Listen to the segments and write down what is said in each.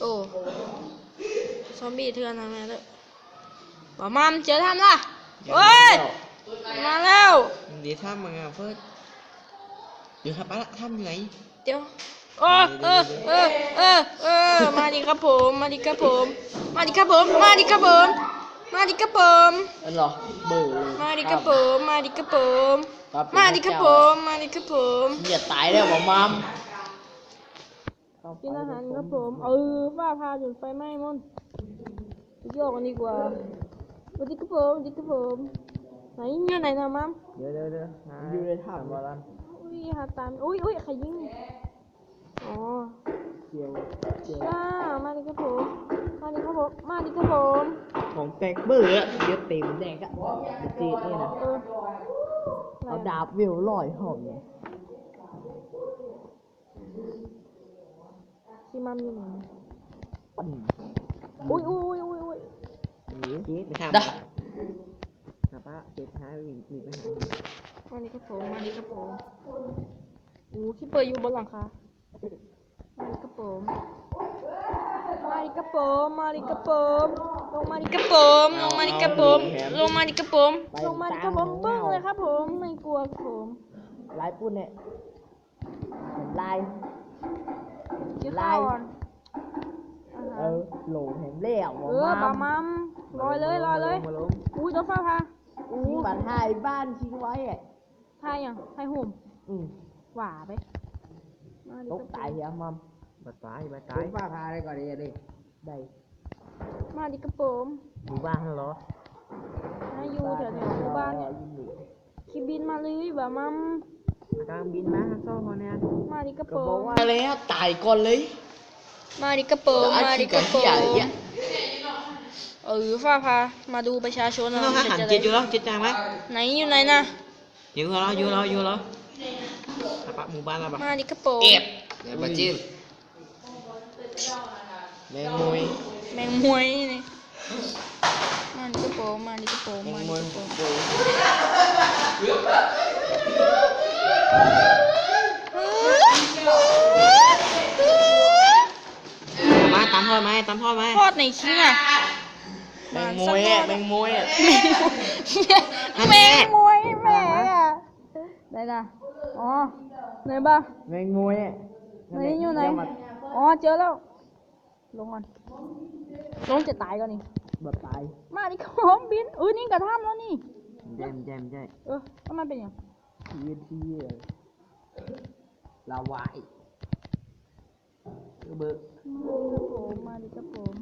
โอ้ซอมบี้เถื่อนทำไงเลยบ่มามเจอทำละเฮ้ยมาแล้วเดี๋ยวถ้ามาเพิ่มเดี๋ยวครับป้าทำยังไงเดี๋ยวโอ้เออเออเออเออมาดิครับผมมาดิครับผมมาดิครับผมมาดิครับผมมาดิครับผมเออเหรอเบื่อเลยมาดิครับผมมาดิครับผมครับมาดิครับผมมาดิครับผมอย่าตายแล้วหมอมั มกินอาหารครับผม เออฟ้าพาจุดไฟไหม้มอนไปโยกกันดีกว่าสวัสดีครับผมสวัสดีครับผมไหนอยู่ไหนนะมัมเดี๋ยวเดี๋ยวเดี๋ยวอยู่ในถ้ำบอลันอุ้ยหาตามอุ้ยอุ้ยใครยิงอ๋อเกี่ยวเกี่ยวจ้ามาดิครับผมมาดิครับผมมาดิครับผมของแตกเบื่ออะเดี๋ยวเต็มแดกอะจีดนี่นะเออเอาดาบวิวลอยหอมเลย ซีมัมอยู่ไหนปั่นอุ้ยอุ้ยอุ้ยอุ้ยหนีจีดไม่ทำดาครับป้าเจ็บหายวิ่งหนีไปหามาดิครับผมมาดิครับผมอู้คิปเปอร์อยู่บนหลังคามาดิครับผมมาดิครับผมมาดิครับผมลงมาดิครับผมลงมาดิครับผมลงมาดิครับผมลงมาดิครับผมปึ้งเลยครับผมไม่กลัวครับผมลายปุ่นเนี่ยเห็นลาย เดี๋ยวข้าวก่อนอาเอหารอโหลเห็นแล้วหมเอออปลามัมมัมลอยเลยลอยเลยมาลงอุ้ยโดนฟ้าพาอู้ทิ้งบัตรถ่ายบ้านทิ้งไว้อะทายยังทายหุ่มอืมหว่าไปมาดิตกครับตายเหี้ยมัมบัดตายบัดตาตายยฟ้าพาได้ก่อนดีดิได้มาดิครับผมหมู่บ้านเหรอให้อยู่แถวๆหมู่บ้านเนี่ยคิบินมาเลยแบบมัม กลางบินมาซ่อมคนเนี้ยมาดิกระก็โปรบอกงว่าแล้วตายก่อนเลยมาดิกระโปรงมาดิกระโปรงเดี๋ยวอาชีพก่อนที่ใหญ่อะเออฟ้าพามาดูประชาชนน้องว่าหันจะเจ็ดอยู่แล้วเจ็ดจังไหมไหนอยู่ไหนนะอยู่แล้วอยู่แล้วอยู่แล้วครับป้าหมู่บ้านเราปะมาดิกระโปรงเอฟเดี๋ยวมาจิ้มแมงมุยแมงมวยนี่มาดิกระโปรงมาดิกระโปรงแมงมามุดิยกระโปรงปู มาตามพ่อไหมตามพ่อไหมทอดในชิ้นอะแมงมุยอะแมงมุยอะแมงมวยแม่อะได้นะอ๋อไหนบ้าแมงมุยอะไหนอยู่ไหนเดี๋วมาอ๋อเจอแล้วลงก่อนลงจะตายก่อนนี่แบบตาย มาดิครับบินเออนี่กระท่ำแล้วนี่แจมแจมใช่เออแล้วมันเป็นยัง ทีทีเลยลาวายเบิกมาดิครับผม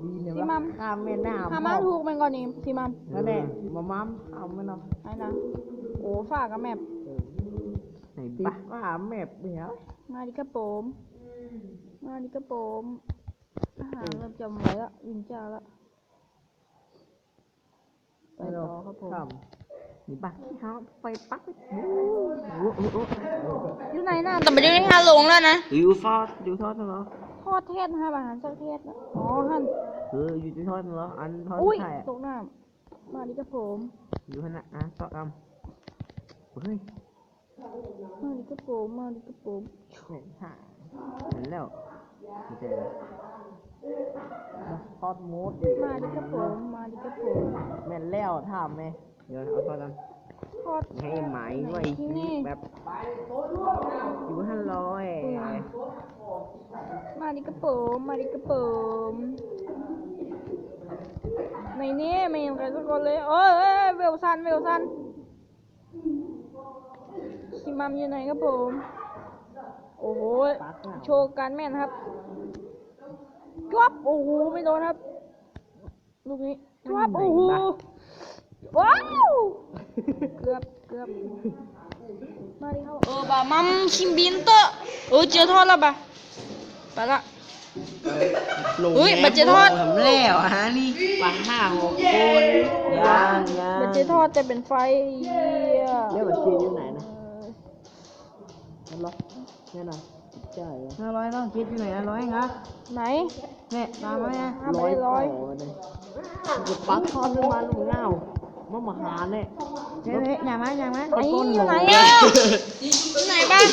ดีเนี่ยพี่มัมข้ามแม่น้ำหามาถูกมันก่อนนี่พี่มัมนั่นแหละมามัมเอาไม่เนาะไอ้นะโอ้ฝากกับแมพไหนติปะดก็หาแมพเนี่ยมาดิครับผมมาดิครับผมอาหารเริ่มจำไว้ละวินจ้าละไปต่อครับผมข้า มนี่ปะเขาไฟปักอยู่ไหนน่ะแต่ไม่ได้งานลงแล้วนะอยู่ทอดอยู่ทอดเหรอทอดเทศนะครับอาหารเจ้าเทศนะอ๋อท่านเอออยู่ที่ทอดเหรออันทอดอุ้ยไข่อะตกน้ำมาดิครับผมอยู่ขนาดอะต่อกำเฮ้ยมาดิครับผมมาดิครับผมแม่งหาเห็นแล้วไม่ใช่เหรอทอดมูดดิมาดิครับผมมาดิครับผมแม่นแล้วถามไหม เดี๋ยวเอาทอดกันทอดให้ไหมด้วยที่นี่แบบอยู่ห้าร้อยมาดิครับผมมาดิครับผมในนี้ไม่เห็นใครสักคนเลยโอ้ยเอ้ยเวลซันเวลซันคิมัมอยู่ไหนครับผม โอ้โหปักหน้าโชว์การแม่นครับจวบโอ้โห ไม่โดนครับ ลูกนี้จวบโอ้โห ว้าวเกือบเกือบมาดิครับเออบามัมคิมบินเตอร์เออเจอทอดแล้วบะไปละ เฮ้ยบัตรเจทอด ทำแล้วฮะนี่ปังห้าหกคนย่างย่างมันจะทอดแต่เป็นไฟเหี้ยเรียกว่าชีอยู่ไหนนะเออนั่นเหรอเนี่ยนะใช่เหรอห้าร้อยต้องคิดอยู่ไหนห้าร้อยครับไหนเนี่ยตามมาเนี่ยห้าไปร้อยต่เลยจะปักทอดขึ้นมาหนูเงา มามาหาเนี่ยเฮ้ยเฮ้ยอย่ามาอย่ามาไหนอยู่ไหนอะอยู่ไหนบ้าง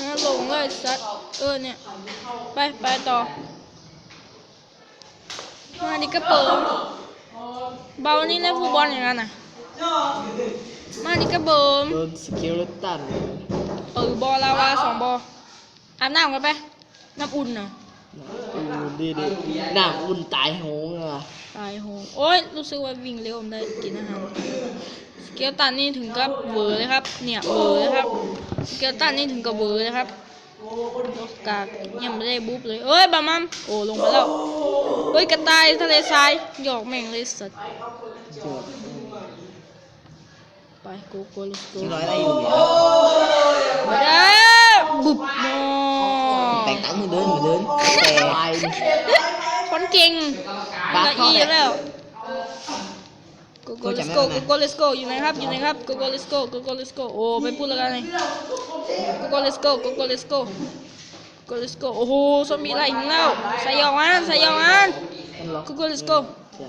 นะลงเลยสัตว์เออเนี่ย ไปไปต่อมาดิกระเปิงเบานี่เล่นฟุตบอลอย่างนั้นน่ะมาดิกระเบิมโดนสเกลตันเออบอลลาวาสองบอลอาบน้ำกันไป น้ำอุ่นน่ะอุ่น ดีดีน้ำอุ่นตายโหงเลยว่ะตายโหงโอ้ยรู้สึกว่าวิ่งเร็วผมได้กินอาหารสเกลตันนี่ถึงกับเวอร์เลยครับ เนี่ยเวอร์เลยครับสเกลตันนี่ถึงกับเวอร์เลยครับโลกากยังไม่ได้บุ๊บเลยเอ้ยบามัมโอ้ลงไปแล้วเฮ้ยกระต่ายทะเลทรายหยอกแม่งเลยสัตว์เจ็บไปโกโก้ลิสโกชิร้อยอะไรอยู่เนี่ยมาเด้อบุบโม แต่งตั้งมือเดินมือเดินแต่วายนี่คนเก่งบ้าละเข้าอีแหละแล้วโกโก้เขาลิจะสไม่โกเอาโกนะโก้ลิสโกอยู่ไหนครับอยู่ไหนครับโกโก้ลิสโกโกโก้ลิสโกโอ้ไม่พูดแล้วกันเลยโกโก้ลิสโกโกโก้ลิสโกโกโก้ลิสโกโอ้โหซอมบี้ไล่ถึงแล้วใส่ยองอันใส่ยองอันมันล็อกโกโก้ลิสโกใช่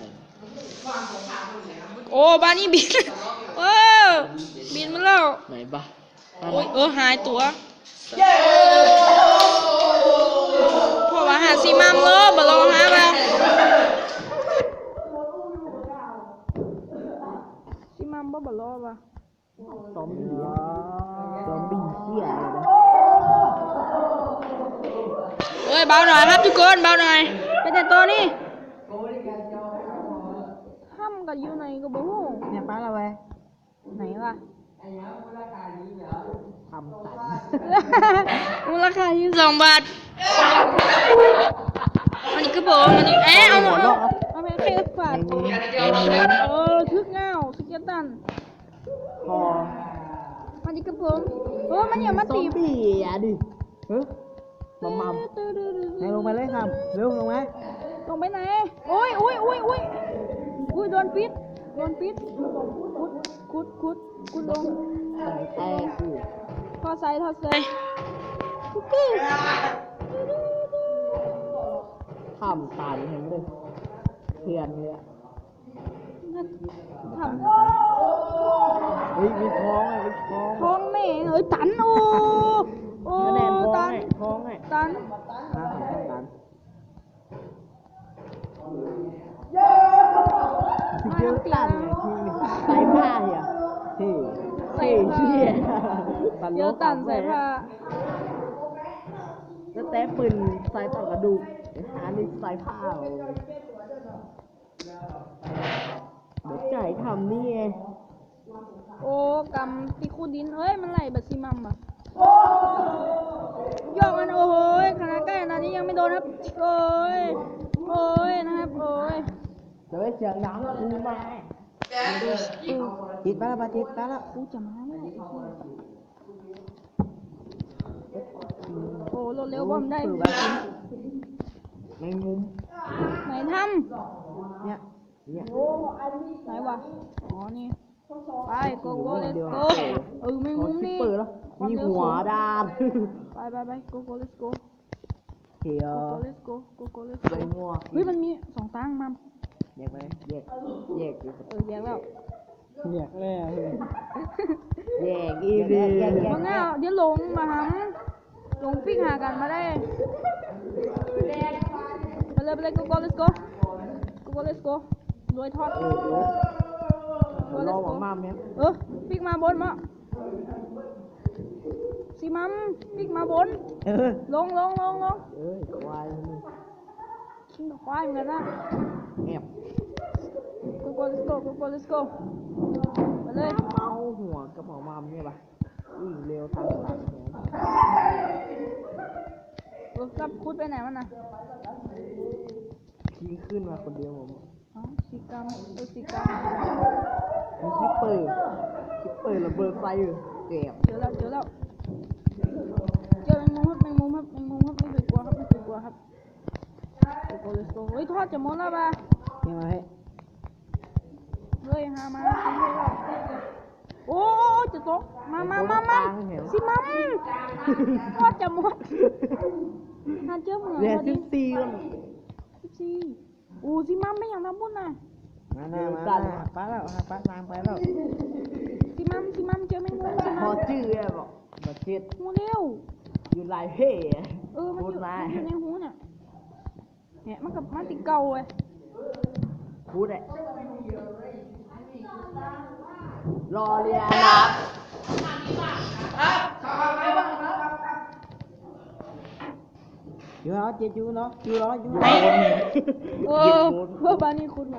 โอ้บ้านนี้บินโอ้บินมาแล้วไหนบ้าโอ้ยเออหายตัวพอ ว่าหาซีมามเลยบ่ลองหามาซีมามบ่บ่รอว่ะซอมบี้อะซอมบี้เหี้ยอะไรนะเอ้ยเบาหน่อยครับทุกคนเบาหน่อยไปแต่ตัวนี่ห้ามกับอยู่ไหนก็บ่ฮู้เนี่ยป้าละแวไหนวะทำตันมูลค่ายี่สิบสองบาท อันนี้ก็บอกอันนี้เอ๊ะเอาเอาเอาเอาไปแค่บาทเออทึกเงาสเก็ตตันพออันนี้ก็บอกเออมันอย่ามาซอตีมบี้อะดิเฮ้ยมามัมไหนลงไปเลยครับเร็วลงไหมลงไปไหนโอ้ยโอ้ยโอ้ยโอ้ยอุ้ยโดนปิดโดนปิดคุดคุดคุดคุดลงใส่แตกกูทอดใส่ทอดใส่ คุกกี้ทำตันเห็นเลยเพื่อนเลยอะทำเฮ้ยมีท้องไงมีท้องท้องแม่งเอ้ยตันโอ้โอ้คะแนนท้อตังนไงท้องไงตันอ่าตันมาเยอะตีตันนะไงที่ใส่ผ้าอะเท่ใส่เท่ผ้าเชี่ยเดี๋ยวตันใส่ผ้าแล้วแต่ปืนใส่ต่อกระดูก ไอ้หานี่ใส่ผ้าเอาเดี๋ยวจ่ายทำนี่ไงโอ้กำตีคูดินเอ้ย มันไหลแบบซีมัมอะยอกมันโอ้โหยขนาดใกล้ขนาดนี้ยังไม่โดนครับ โอ้ย โอ้ยนะครับ โอ้ยเดี๋ยวไอ้เสียงดังกูมาติดไปแล้วปะติดไปแล้วกูจะมาแล้วโอ้รถเร็วบอมได้ แมงมุม ไหนทเนี่ย เนี่ยำไหนวะอ๋อนี่ไปโกโก้เลสเดี๋ยวโกเออไม่งขอมุมคิปนี่เปอร์แล้ว มีหัวดานไปไปไปโกโก้เลสโกเฮียโกโก้เลสโกโกโก้เลสใบโกงัวเฮ้ยมันมีสองตังค์มัมแยกไปแยกแยกอยู่เออแยกแล้วแยกแล้วแยกอีกดิแยกแยมักนน่าเดี๋ยวหลงมาหำหลงปิ้งหากันมาได้ไป เลยไปเลยโกโก้เลสโกโกโก้เลสโกรวยทอดเออเออรอหมอมามเนี่ยเออปิ้งมาบนมาสิมัมปิ้งมาบน เออลงลงลงลงเอ้ยควายมึงขิงกับควายเหมือนกันนะ แอบโกโก้เลสโกโกโก้เลสโกไปเลย เอาหัวกระเป๋ามามเนี่ยปะวิ่งเร็วทางหลังแขนเออกลับคุดไปไหนมันน่ะ ทิ้งขึ้นมาคนเดียวผมอ๋อสีกรรมเออสีกรรมมีคิปเปอร์คิปเปอร์ระเบิดไฟอยู่แกบเจอแล้วเจอแล้วเจอแมงมุมครับแมงมุมครับแมงมุมครับไม่เคยกลัวครับไม่เคยกลัวครับโกโก้เลสโกเฮ้ยทอดจะหมดแล้วป่ะยังไงเฮ้ยหามาโอ้โอ้โอ้จะตกมามามามาสิมัมทอดจะหมดหาเจอเหมือนเรียนพอซิดีสตีกันสิบสี่ โอ้สิมัมไม่อย่างทำบุญน่ะมาหน้ามาหน้าป้าแล้วป้าตามไปแล้วสิมัมสิมัมเจอแมงมุมสิพมัอมชื่อแอบบอกบัดเจ็ดโมเร็วอยู่ลายเพ่อะเออมันอยู่พูดมามันอยู่ในหูเนี่ยเนี่ยมันกับมันติเก่าเว้ยพูดเลยรอเรียนนะ อยู่แล้วเจจูเนาะอยู่แล้วอยู่แล้วเออเพื่อบ้านนี้คุณไหม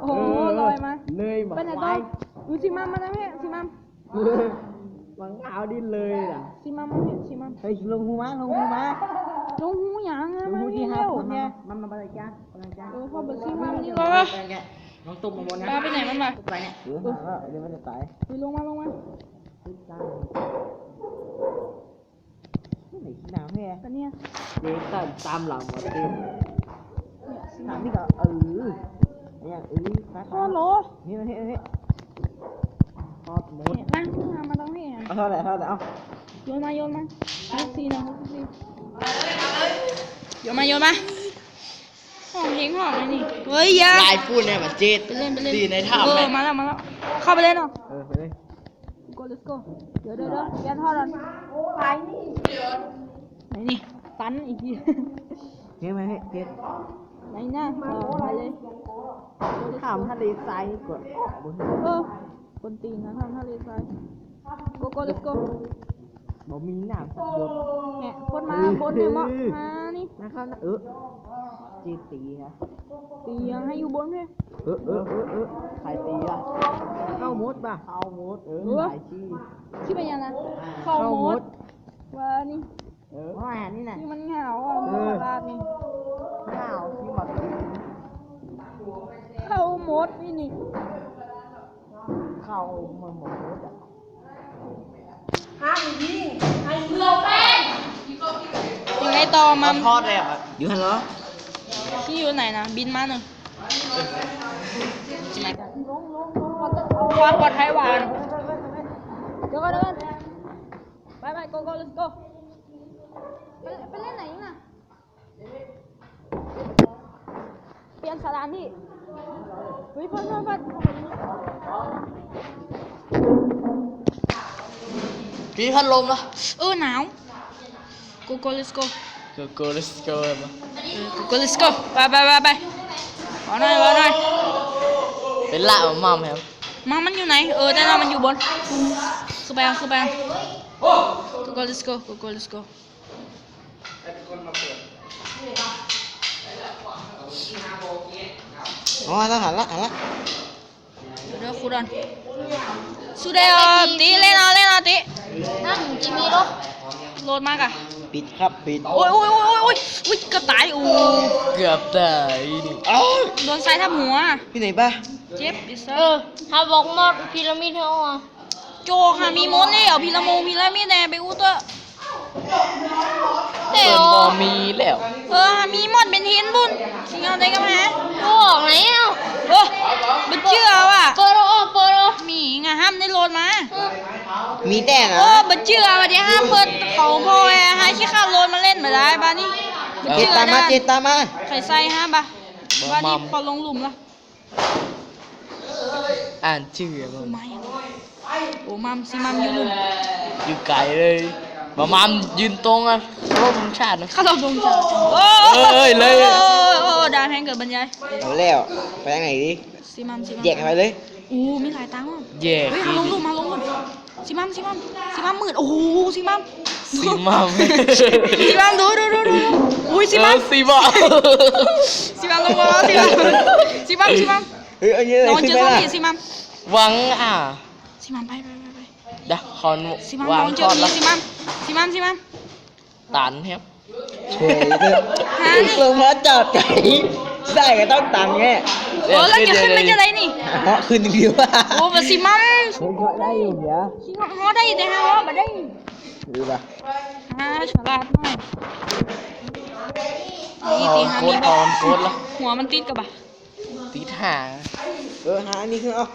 โอ้โหลอยมาเลยมาไปไหนไฟต่อดูสิมัมมานะพี่สิมัมมังเอาดินเลยอะสิมัมมาพี่สิมัมเฮ้ยลงหูมาลงหูมาลงหูหยังอะลงมาหูพี่ที่ห้าเร็วคนเนี่ยมันมาอะไรจ้าอะไรจ้าเออพอเบิดสิมัมนี่เหรอน้องตุ้มมาบนนะมาไปไหนมันมาไปเนี่ยเออเดี๋ยวมันจะตายไปลงมาลงมาขึ้นตาย ไหนขี้หนาวแม่แต่เนี่ยเด็กตามตามหลังมาเต็มเนี่ยสิถามัมมนี่ก็เออเนี่ยเออฟ้าพ่อโหลนี่มานี่นี่ทอดหมดเนี่ยนั่งมามาตรงนี้อะเอาเท่าไหร่เท่าไหร่เอาโยนมาโยนมาหกสี่นะหกสี่โยนมาโยนมาห้องเพลงห้องอะไรนี่เฮ้ยอยาลายพูดเนี่ยมันเจ็ดไปเล่นไปเล่นดีในถ้ำเอเลอยมาแล้วมาแล้วเข้าไปเล่นเนาะเออไปเลย go let's go เดี๋ยวเดี๋ยวเดี๋ยวยันทอดก่อนไหนนี่ตันอีกทีเฮ้ยมาเฮ้ยเฮ้ยไหนนะเออไปเลยข้ามทะเลทรายกดออกบนเออคนตีนนะทำทะเลทราย go go let's go บ่มีน้ำสักหยด แหะคนมาบนเนี่ยมั้งมานี่นะครับนะเออจีตีนะตียังให้อยู่บนเพื่อเออเออเออเออใครตีอะเข้ามดป่ะเข้ามดเออหลายที่คิดไปยังนะเข้าหมดว่านี่เออว่านี่น่ะที่มันเหงาอะมันตลาดนี่ข้าวที่มากินเข้าหมดนี่นี่เข้ามาหมดอะยังไง ต่อมัมทอดเลยอะอยู่ฮัลโหลที่อยู่ไหนนะบินมาหนึ่งใช่ไหมลงลงลงความปลอดภัยหวานเดี๋ยวก่อนเดี๋ยวก่อนไปไป go go let's go ไปไปเล่นไหนน่ะเปลี่ยนสถานที่เฮ้ยเพื่อนเพื่อนเพื่อนพี่พัดลมเหรอเออหนาว go go let's go go go let's go เลยมั้ยเออ go go let's go ไปไปไปไปขอหน่อยขอหน่อยเป็นละของมัมครับมามันอยู่ไหนเออแต่เรามันอยู่บนขึ้นไปเอาขึ้นไปเอา go go let's go go go let's go อ๋อแล้วหันละหันละเดี๋ยวเดี๋ยว ครูดอนสุดเดียวตีเล่นเอาเล่นเอาตีนั่นจิมีรถโหลดมากอะปิดครับปิดโอ้ยโอ้ยโอ้ยโอ้ยโอ้ยเกือบตายโอ้เกือบตายนี่อ้าวโดนใส่ทับหัว พี่ไหนป่ะเจ็บอีสัเออถ้าบอกหมดพีระมิดเท่าอะโจค่ะมีมดเลยเอาพีละโมงพีละมีแดงไปอู้ตัวเดี๋เปิยดวบอมีแล้วเออมีมดเป็นหินบุญสิเอาได้กันไหมบอกไหนอะเออบัเชื่อว่ะ เปิดออกเปิดออก มีไงห้ามได้โหลดมา มีแต่เออบัเชื่อว่ะเดี๋ยวห้ามเปิดเขาพ่อแอร์ให้ขี้ข้าวโหลดมาเล่นมาได้บ้านี่บัเจ็เชื่ดอตามมานะเจ็ดตามมา ใส่ใส่ฮะบ้าบ้านี่พอลงหลุมละอ่านชื่อมัโอ้มไม่โอ้มัมสิมัมอยู่หลุมอยู่ไกลเลยมามัมยืนตรงอะโอ้ผมชาตินะ ข้าเราดงเจอโอ้เอ้ยเลย โอ้โอ้ดานแพงเกิดบรรยายเอาแล้ว ไปทางไหนดิสิมัมสิมัม แยกกันไปเลย อู้มีหลายตังค์อะแย่เฮ้ยดีมาลงหลุมมาลงหลุมสิมัมสิมัมสิมัมมืดโอ้โหสิมัมซีมัมสิมัมดูดูดูดูดูอุ้ยสิมัมเออซีมัมสิมัมลงมาแล้วสิมัมสิมัมสิมัมเฮ้ยเอาเยอะนอนขึ้เจนอไปซอมละบี้สิมัมหวังอะสิมัมไปไปไปไปเดี๋ยวคอนสิมัมวานงอนเจทออดผีละสิมัมสิมัมสิมัมตันครับช่วยเถอะหาดิลงมาจับใจได้ก็ต้องตังค์แง่ โอ้แล้วจะขึ้นไปจะไรนี่เพราะคืนเดียวว่าโอ้บสิมัมเฮ้ยก็ได้อยู่เดี๋ยวชิงฮอได้แต่ฮะบ่ได้ดูป่ะฮะฉลาดหน่อยนี่ตีฮาโกมีดบอออนโกดละหัวมันติดกับบ่ะตีหาเออหาอันนี้ขึ้นเอา